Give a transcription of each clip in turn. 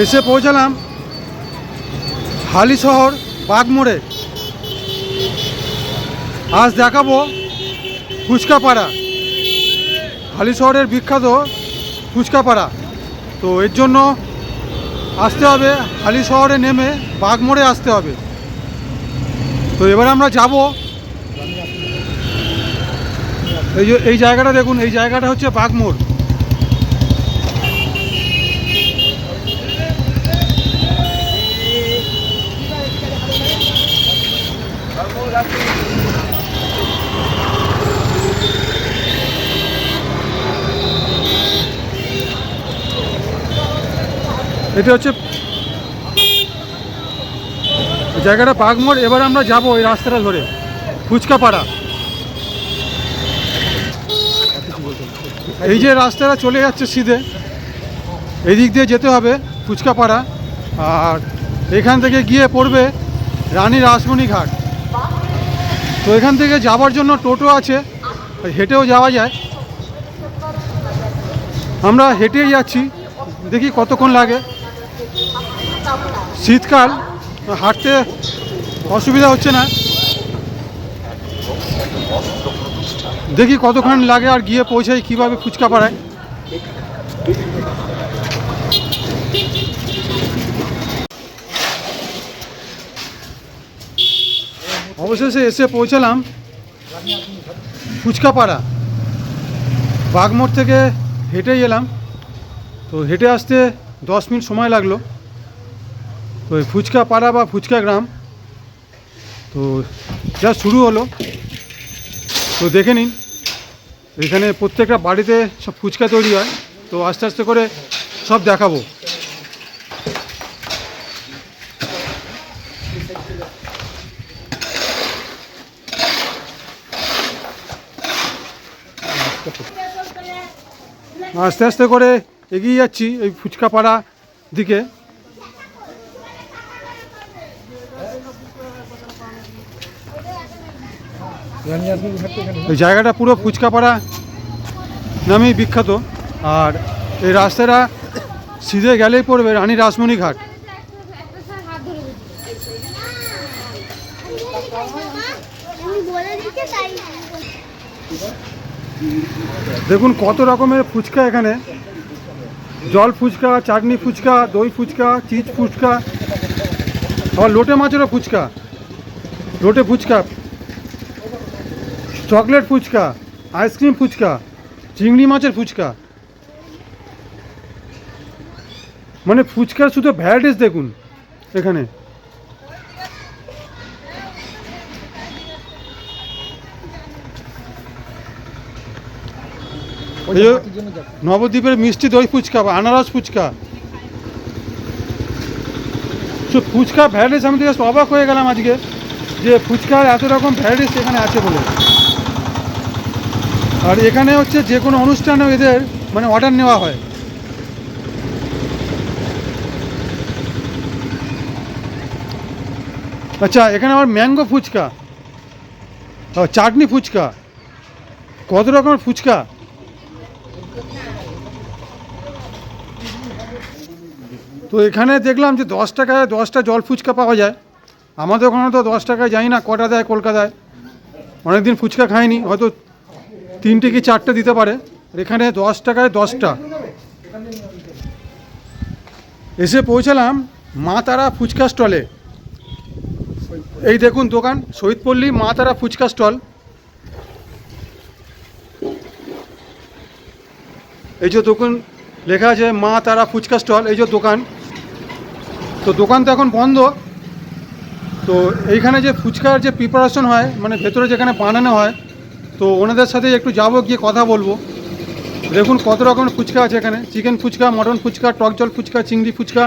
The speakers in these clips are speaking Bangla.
এসে পৌঁছালাম হালি শহর বাগমোড়ে আজ দেখাবো ফুচকাপাড়া। হালি শহরের বিখ্যাত ফুচকাপাড়া। তো এর জন্য আসতে হবে, হালি শহরে নেমে বাগমোড়ে আসতে হবে। তো এবার আমরা যাব। এই যে, এই জায়গাটা দেখুন, এই জায়গাটা হচ্ছে বাগমোড় এটা হচ্ছে জায়গাটা বাগমোড় এবার আমরা যাব এই রাস্তাটা ধরে ফুচকাপাড়া এই যে রাস্তাটা চলে যাচ্ছে সিধে, এই দিক দিয়ে যেতে হবে ফুচকাপাড়া আর এখান থেকে গিয়ে পড়বে রানী রাসমণি ঘাট। তো এখান থেকে যাওয়ার জন্য টোটো আছে, হেঁটেও যাওয়া যায়। আমরা হেঁটেই যাচ্ছি, দেখি কতক্ষণ লাগে। শীতকাল, হাঁটতে অসুবিধা হচ্ছে না। দেখি কতক্ষণ লাগে আর গিয়ে পৌঁছাই কীভাবে ফুচকা পাড়ায়। অবশেষে এসে পৌঁছালাম ফুচকাপাড়া বাগমোড় থেকে হেঁটেই এলাম। তো হেঁটে আসতে দশ মিনিট সময় লাগল। তো এই ফুচকা পাড়া বা ফুচকা গ্রাম, তো যা শুরু হলো। তো দেখে নিন, এখানে প্রত্যেকটা বাড়িতে সব ফুচকা তৈরি হয়। তো আস্তে আস্তে করে সব দেখাবো। আস্তে আস্তে করে এগিয়ে যাচ্ছি এই ফুচকা পাড়া দিকে। এই জায়গাটা পুরো ফুচকা পাড়া নামেই বিখ্যাত। আর এই রাস্তাটা সিধে গেলেই পড়বে রানী রাসমণি ঘাট। দেখুন কত রকমের ফুচকা এখানে। জল ফুচকা, চাটনি ফুচকা, দই ফুচকা, চিজ ফুচকা, আবার লোটে মাছেরও ফুচকা। লোটে fuchka. Chocolate fuchka ice cream fuchka চিংড়ি মাছের ফুচকা। মানে ফুচকার শুধু ভ্যারাইটিস দেখুন এখানে। নবদ্বীপের মিষ্টি দই ফুচকা বা আনারস ফুচকা। তো ফুচকা ভ্যারাইটিস আমি দেখে অবাক হয়ে গেলাম আজকে যে ফুচকার এত রকম ভ্যারাইটিস এখানে আছে বলে। আর এখানে হচ্ছে যে কোনো অনুষ্ঠানেও এদের মানে অর্ডার নেওয়া হয়। আচ্ছা এখানে আবার ম্যাঙ্গো ফুচকা। চাটনি ফুচকা। কত রকমের ফুচকা? তো এখানে দেখলাম যে দশ টাকায় দশটা জল ফুচকা পাওয়া যায়। আমাদের ওখানে তো দশ টাকায় যাই না, কটা দেয়, কলকাতায়। অনেকদিন ফুচকা খাইনি, হয়তো তিনটে কি চারটে দিতে পারে? এখানে দশ টাকায় দশটা। এসে পৌঁছালাম মা তারা ফুচকা স্টলে। এই দেখুন দোকান শহীদপল্লী মা তারা ফুচকা স্টল। এই যে দোকান, লেখা আছে মা তারা ফুচকা স্টল, এই যে দোকান। তো দোকান তো এখন বন্ধ। তো এইখানে যে ফুচকার যে প্রিপারেশন হয় মানে ভেতরে যেখানে বানানো হয় তো ওনাদের সাথে একটু যাব, গিয়ে কথা বলব। দেখুন কত রকমের ফুচকা আছে এখানে। চিকেন ফুচকা, মটন ফুচকা, টক জল ফুচকা, চিংড়ি ফুচকা,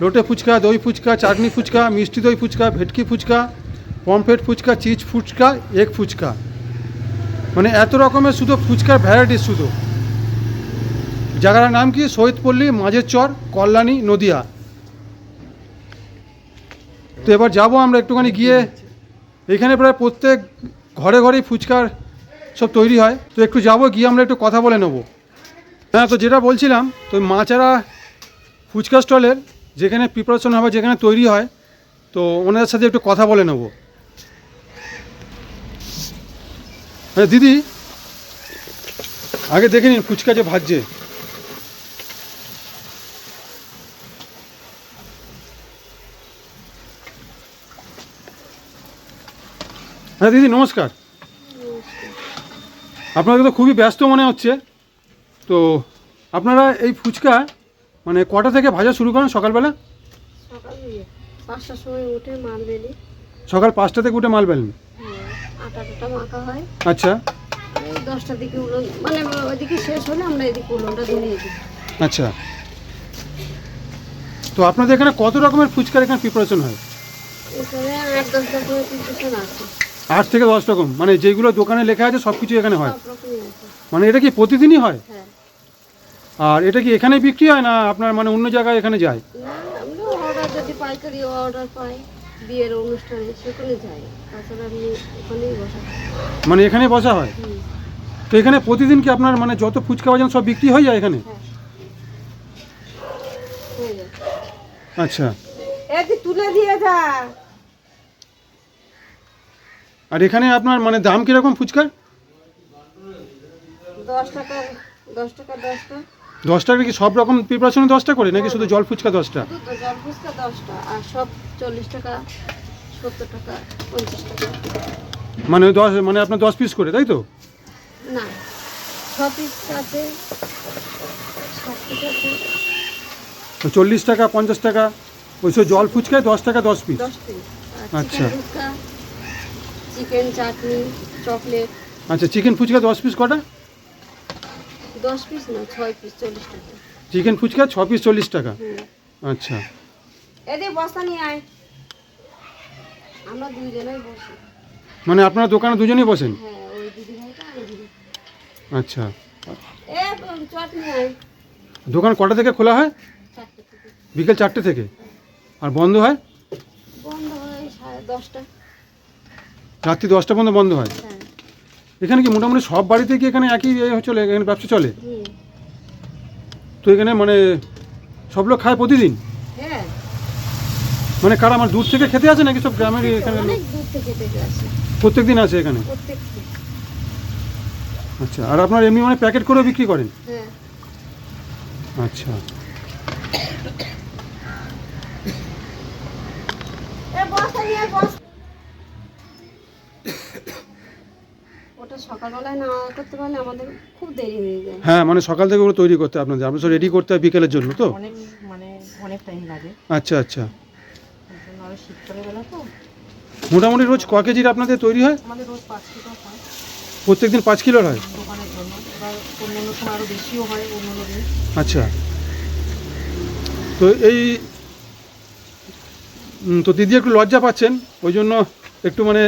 লোটে ফুচকা, দই ফুচকা, চাটনি ফুচকা, মিষ্টি দই ফুচকা, ভেটকি fuchka, pomfret fuchka, cheese fuchka, egg fuchka. মানে এত রকমের শুধু ফুচকার ভ্যারাইটিস শুধু। জায়গাটার নাম কি? শহীদপল্লী মাঝের চর কল্যাণী, নদিয়া। তো এবার যাব আমরা একটুখানি গিয়ে। এখানে প্রায় প্রত্যেক ঘরে ঘরেই ফুচকার সব তৈরি হয়। তো একটু যাব, গিয়ে আমরা একটু কথা বলে নেব। হ্যাঁ তো যেটা বলছিলাম, তো মাচারা ফুচকা স্টলের যেখানে প্রিপারেশন হবে, যেখানে তৈরি হয়, তো ওনাদের সাথে একটু কথা বলে নেব। হ্যাঁ দিদি, আগে দেখে নিন ফুচকা যে ভাজছে। হ্যাঁ দিদি, নমস্কার। আপনাকে তো খুবই ব্যস্ত মনে হচ্ছে। তো আপনারা এই ফুচকা মানে কটা থেকে ভাজা শুরু করেন সকালবেলা? সকাল পাঁচটা থেকে উঠে মাল বেলেন? হ্যাঁ হয়। আচ্ছা। দশটার দিকে উলন মানে ওইদিকে শেষ হলে আমরা এদিকে উলনটা ধরিয়ে দিই আচ্ছা। তো আপনাদের এখানে কত রকমের ফুচকার এখানে প্রিপারেশন হয়? এখানে আট দশ রকমের প্রিপারেশন আছে। আট থেকে দশ রকম। মানে যেগুলো দোকানে লেখা আছে সব কিছু এখানে হয়। মানে এটা কি প্রতিদিনই হয়? আর এটা কি এখানে বিক্রি হয় না আপনার মানে অন্য জায়গায় এখানে যায়? মানে এখানে বসা হয়? তো এখানে প্রতিদিন কি আপনার মানে যত ফুচকা বাজান সব বিক্রি হয়ে যায় এখানে? হ্যাঁ। আচ্ছা। তুলে দিয়ে যা। আর এখানে আপনার মানে দাম কীরকম ফুচকার? দশ টাকা কি সব রকম প্রিপারেশনে দশটা করে নাকি শুধু জল ফুচকা দশটা জল ফুচকা দশটা আর সব চল্লিশ টাকা সত্তর টাকা পঞ্চাশ টাকা। মানে দশ মানে আপনার দশ পিস করে তাই তো? না ছ পিস আছে চল্লিশ টাকা পঞ্চাশ টাকা ওই সব জল ফুচকায় দশ টাকা দশ পিস আচ্ছা। Chicken chutney chocolate. আচ্ছা চিকেন ফুচকা দশ পিস কটা? দশ পিস না ছয় পিস চল্লিশ টাকা। চিকেন ফুচকা ছ পিস চল্লিশ টাকা? আচ্ছা। বস্তা নিয়ে আয়। আমরা দুইজনেই বসি। মানে আপনারা দোকানে দুজনেই বসেন? হ্যাঁ ওই দিদি ভাইটা আর দিদি। আচ্ছা। এ চটনি আয়। দোকান কটা থেকে খোলা হয়? বিকেল চারটে থেকে? আর বন্ধ হয়? বন্ধ হয় সাড়ে দশটা। রাত্রি দশটা পর্যন্ত বন্ধ হয়। হ্যাঁ। এখানে কি মোটামুটি সব বাড়িতে কি এখানে একই চলে এখানে ব্যবসা চলে? তো এখানে মানে সব লোক খায় প্রতিদিন? হ্যাঁ। মানে কারা আমার দূর থেকে খেতে আসে নাকি সব গ্রামের এখানে থেকে আসে। প্রত্যেক দিন আছে এখানে? আচ্ছা আর আপনার এমনি মানে প্যাকেট করেও বিক্রি করেন? হ্যাঁ। আচ্ছা এ বস্তা নিয়ে আয়, বস্তা। ওটা সকালবেলায় না করতে পারলে আমাদের খুব দেরি হয়ে যায়। হ্যাঁ মানে সকাল থেকে ওগুলো তৈরি করতে হয় আপনাদের। আপনার সব রেডি করতে হয় বিকেলের জন্য তো? অনেক মানে অনেক টাইম লাগে। আচ্ছা আচ্ছা। ওই শীতকালে বেলা তো। মোটামুটি রোজ ক কেজির আপনাদের তৈরি হয়? আমাদের রোজ পাঁচ কিলো হয়। প্রত্যেকদিন পাঁচ কিলোর হয়? দোকানের জন্য। এবার অন্যান্য সময় আরও বেশিও হয় অন্যান্য দিন। আচ্ছা। তো এই উম, তো দিদি একটু লজ্জা পাচ্ছেন ওই জন্য একটু মানে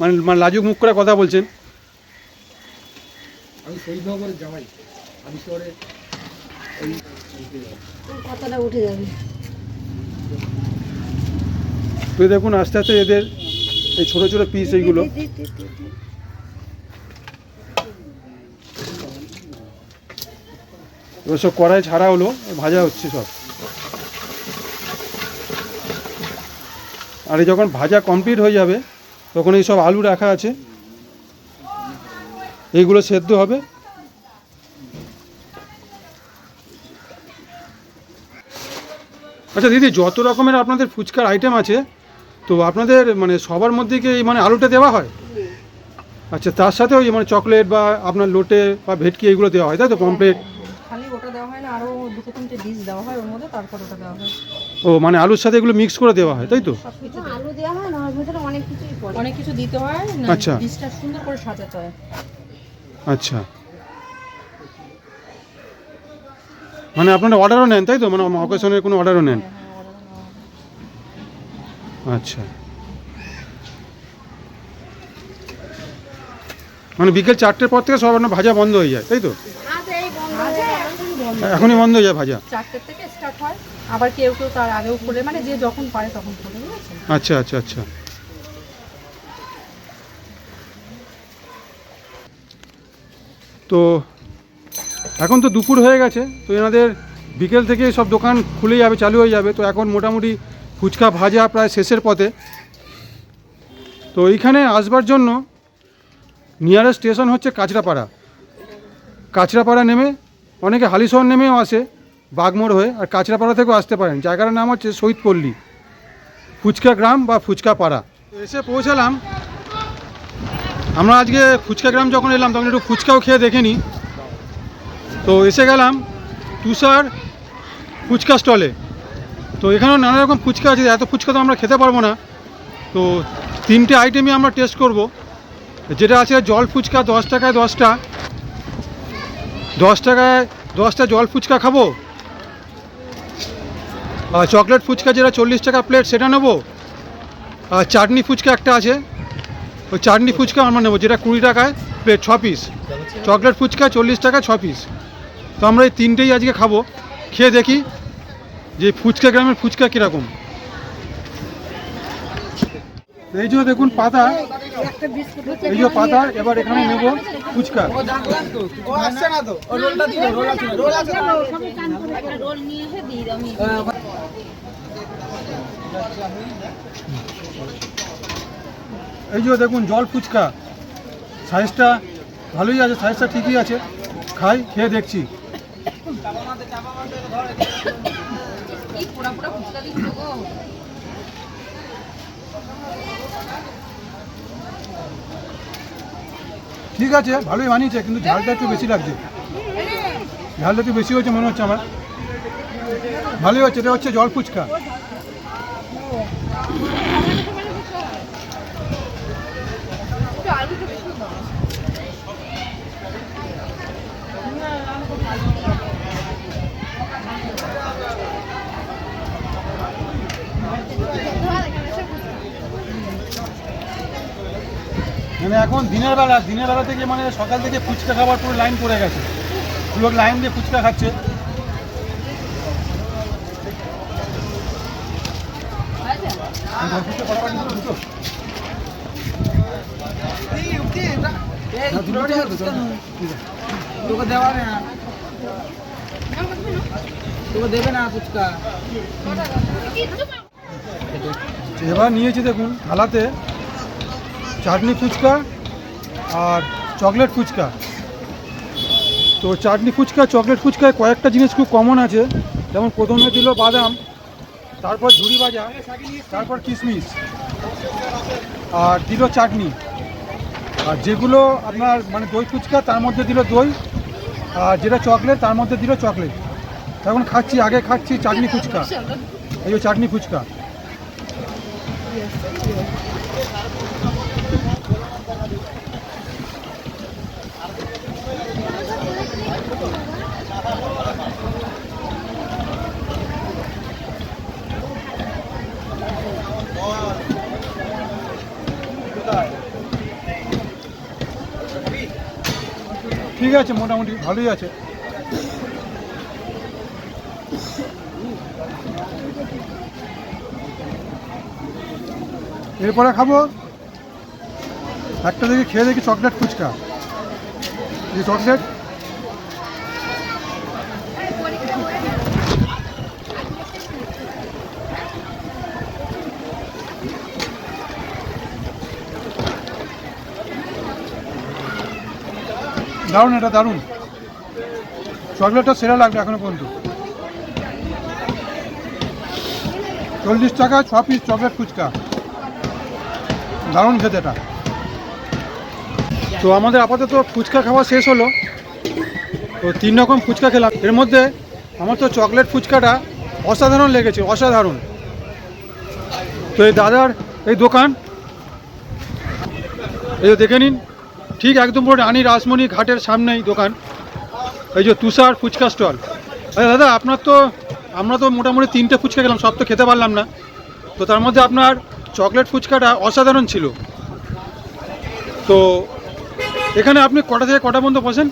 মানে মানে লাজুক মুখ করে কথা বলছেন। কথাটা উঠে যাবে। তো দেখুন আস্তে আস্তে এদের এই ছোটো ছোটো পিস এইগুলো। এবার সব কড়াই ছাড়া হলো ভাজা হচ্ছে সব। আর এই যখন ভাজা কমপ্লিট হয়ে যাবে তখন এই সব আলু রাখা আছে। এইগুলো সেদ্ধ হবে। আচ্ছা দিদি যত রকমের আপনাদের ফুচকার আইটেম আছে তো আপনাদের মানে সবার মধ্যে কি এই মানে আলুটা দেওয়া হয়? আচ্ছা তার সাথে ওই মানে চকলেট বা আপনার লোটে বা ভেটকি এইগুলো দেওয়া হয় তাই তো? পমপ্লেট খালি ওটা দেওয়া হয় না আরও দুটো তিনটে ডিশ দেওয়া হয় ওর মধ্যে তারপর ওটা দেওয়া হয়। ও মানে আলুর সাথে এগুলো মিক্স করে দেওয়া হয় তাই তো? সব আলু দেওয়া হয় না ওর ভিতরে অনেক কিছুই পড়ে। অনেক কিছু দিতে হয় আচ্ছা। ডিশটা সুন্দর করে সাজাতে হয়। আচ্ছা। মানে আপনারা অর্ডারও নেন তাই তো? মানে অকেশনের কোনো অর্ডারও নেন। আচ্ছা। মানে বিকেল চারটের পর থেকে সব আপনার ভাজা বন্ধ হয়ে যায় তাই তো। এখনই বন্ধ হয়ে যায় ভাজা? চারটের থেকে স্টার্ট হয়। আবার কেউ কেউ তার আগেও খোলে মানে যে যখন পারে তখন খোলে আচ্ছা আচ্ছা আচ্ছা। তো এখন তো দুপুর হয়ে গেছে, তো এনাদের বিকেল থেকে সব দোকান খুলে যাবে, চালু হয়ে যাবে। তো এখন মোটামুটি ফুচকা ভাজা প্রায় শেষের পথে। তো এইখানে আসবার জন্য নিয়ারেস্ট স্টেশন হচ্ছে কাঁচরাপাড়া। কাঁচরাপাড়া নেমে অনেকে হালিশহর নেমেও আসে, বাগমোড় হয়ে, আর কাঁচরাপাড়া থেকেও আসতে পারেন। জায়গার নাম হচ্ছে শহীদপল্লী ফুচকা গ্রাম বা ফুচকা পাড়া। এসে পৌঁছালাম আমরা আজকে ফুচকা গ্রাম যখন এলাম, তখন একটু ফুচকাও খেয়ে দেখে নিই তো এসে গেলাম তুষার ফুচকা স্টলে তো এখানেও নানা রকম ফুচকা আছে, এত ফুচকা তো আমরা খেতে পারব না। তো তিনটে আইটেমই আমরা টেস্ট করব। যেটা আছে জল ফুচকা দশ টাকায় দশটা। দশ টাকায় দশটা জল ফুচকা খাব? আর চকলেট ফুচকা যেটা চল্লিশ টাকা প্লেট সেটা নেব? আর চাটনি ফুচকা একটা আছে। ওই চাটনি ফুচকা আমরা নেব যেটা কুড়ি টাকায় প্লেট ছ পিস চকলেট ফুচকা চল্লিশ টাকা ছ পিস তো আমরা এই তিনটেই আজকে খাব। খেয়ে দেখি যে ফুচকা গ্রামের ফুচকা কীরকম। এই যে দেখুন পাতা। এই যে পাতা এবার এখানে নেব ফুচকা। এই যে দেখুন, জল ফুচকা। সাইজটা ভালোই আছে, সাইজটা ঠিকই আছে। খাই, খেয়ে দেখছি। ঠিক আছে, ভালোই বানিয়েছে, কিন্তু ঝালটা একটু বেশি লাগছে। ঝালটা একটু বেশি হয়েছে মনে হচ্ছে আমার। ভালোই হচ্ছে, এটা হচ্ছে জল ফুচকা। মানে এখন দিনের বেলা দিনের বেলা থেকে মানে সকাল থেকে ফুচকা খাবার পুরো লাইন পড়ে গেছে। লোক লাইন দিয়ে ফুচকা খাচ্ছে। ফুচকা এবার নিয়েছি দেখুন, থালাতে চাটনি ফুচকা আর চকলেট ফুচকা। তো চাটনি ফুচকা, চকলেট ফুচকায় কয়েকটা জিনিস খুব কমন আছে। যেমন প্রথমে দিল বাদাম, তারপর ঝুড়ি ভাজা, তারপর কিশমিশ আর দিল চাটনি। আর যেগুলো আপনার মানে দই ফুচকা, তার মধ্যে দিল দই, আর যেটা চকলেট তার মধ্যে দিল চকলেট এখন খাচ্ছি, আগে খাচ্ছি, চাটনি ফুচকা। এই যে চাটনি ফুচকা। ঠিক আছে, মোটামুটি ভালোই আছে। এরপরে খাব। একটা দেখি, খেয়ে দেখি চকলেট ফুচকা। এই চকলেট। দারুণ, এটা দারুণ। চকলেটটা সেরা লাগবে এখনও পর্যন্ত। চল্লিশ টাকা ছ পিস চকলেট ফুচকা। দারুণ খেতে এটা। তো আমাদের আপাতত ফুচকা খাওয়া শেষ হলো। তো তিন রকম ফুচকা খেলাম। এর মধ্যে আমার তো চকলেট ফুচকাটা অসাধারণ লেগেছে, অসাধারণ। তো এই দাদার এই দোকান, এই যে দেখে নিন, ঠিক একদম পুরো রানী রাসমণি ঘাটের সামনেই দোকান। এই যে তুষার ফুচকা স্টল। আচ্ছা দাদা, আপনার তো, আমরা তো মোটামুটি তিনটে ফুচকা খেলাম, সব তো খেতে পারলাম না। তো তার মধ্যে আপনার চকলেট ফুচকাটা অসাধারণ ছিল। তো এখানে আপনি কটা থেকে কটা পর্যন্ত বসেন?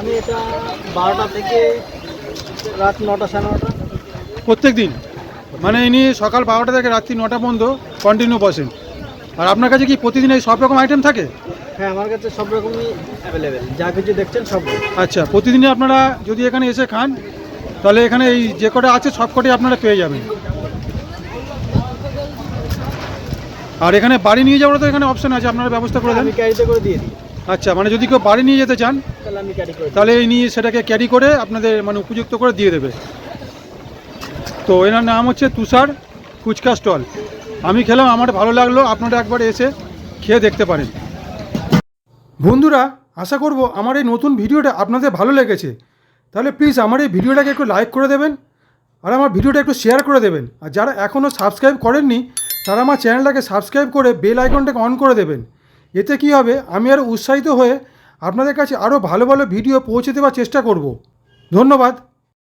আমি এটা বারোটা থেকে রাত নটা সাড়ে নটা। প্রত্যেক দিন মানে ইনি সকাল বারোটা থেকে রাত্রি নটা পর্যন্ত কন্টিনিউ বসেন। আর আপনার কাছে কি প্রতিদিন এই সব রকম আইটেম থাকে? হ্যাঁ আমার কাছে সব রকমই অ্যাভেলেবেল যা কিছু দেখছেন সব আচ্ছা প্রতিদিনই আপনারা যদি এখানে এসে খান তাহলে এখানে এই যে কটা আছে সব কটাই আপনারা পেয়ে যাবেন। আর এখানে বাড়ি নিয়ে যাওয়ার তো এখানে অপশন আছে আপনারা ব্যবস্থা করে দেন। আমি ক্যারিতে করে দিয়ে দিই। আচ্ছা মানে যদি কেউ বাড়ি নিয়ে যেতে চান তাহলে আমি ক্যারি করে তাহলে এই নিয়ে সেটাকে ক্যারি করে আপনাদের মানে উপযুক্ত করে দিয়ে দেবে। তো এনার নাম হচ্ছে তুষার ফুচকা স্টল। আমি খেলাম আমার ভালো লাগল আপনারা একবার এসে খেয়ে দেখতে পারেন। বন্ধুরা আশা করব আমার এই নতুন ভিডিওটা আপনাদের ভালো লেগেছে। তাহলে প্লিজ আমার এই ভিডিওটাকে একটু লাইক করে দেবেন আর আমার ভিডিওটা একটু শেয়ার করে দেবেন। আর যারা এখনও সাবস্ক্রাইব করেননি তারা আমার চ্যানেলটাকে সাবস্ক্রাইব করে বেল আইকনটাকে অন করে দেবেন। এতে কি হবে? আমি আরও উৎসাহিত হয়ে আপনাদের কাছে আরও ভালো ভালো ভিডিও পৌঁছে দেওয়ার চেষ্টা করব। ধন্যবাদ।